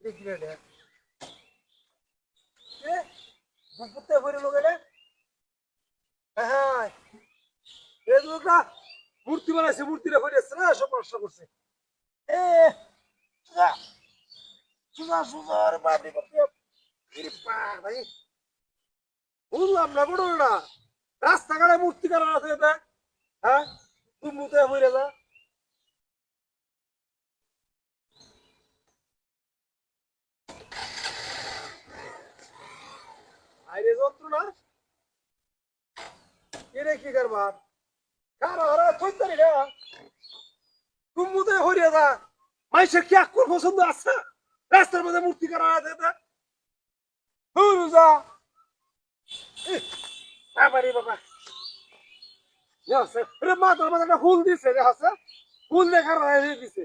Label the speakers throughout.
Speaker 1: দেখি রে রে। এ, বুকুতে ভরে লোক এলে? হ্যাঁ, হ্যাঁ। এই লোকটা মূর্তি বানাইছে মূর্তিটা ভাই বুঝলাম না বড় না রাস্তাঘাটে মূর্তি কারণ আছে হ্যাঁ তুই মুতে যা যন্ত্রণা এরে কি করবার কার হারা থইতারি রে? কুমুতে হরিয়া যা। মাইসের কি আকুর পছন্দ আছে? রাস্তার মধ্যে মূর্তি করা আছে এটা হুরুজা বাবা। রে বাবা রে মা তোর মধ্যে একটা ফুল দিছে রে হাসা। ফুল দেখার দিছে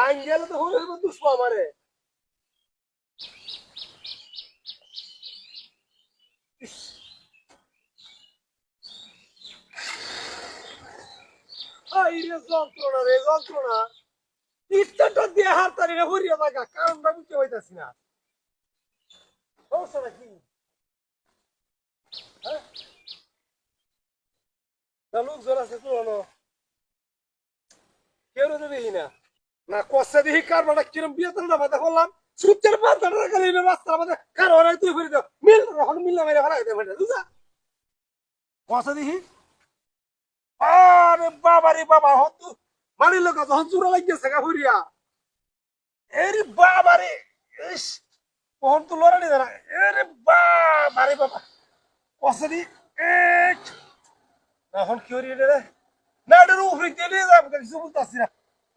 Speaker 1: টাইম গেলে তো হয়ে যাবে দুষ্প আমারে। যন্ত্রণা দিয়ে হাত তারি রে হরিয়া লাগা কারণটা বুঝতে না। সমস্যা নাকি হ্যাঁ? লোকজন আছে হলো কেউ দেবেই না। না কষা দিহি কার বাড়া কিরম বিয়ে তাল না বাদা করলাম সূর্যের পাতা রাখা দিল রাস্তা আমাদের কার ওরাই তুই ফিরে দাও। মিল এখন মিল না মেরে ভালো হইতে পারে বুঝা কষা দিহি আরে বাবা রে বাবা, হন তু মারি লোক যখন চূড়া লাগিয়েছে গা ফুরিয়া এরে বাবা রে, ইস, কখন তো লড়ানি দাঁড়া এরে বাবা রে বাবা। কষা দি এক এখন কি হরি রে? না এটার উপরে গেলে যাব কিছু না।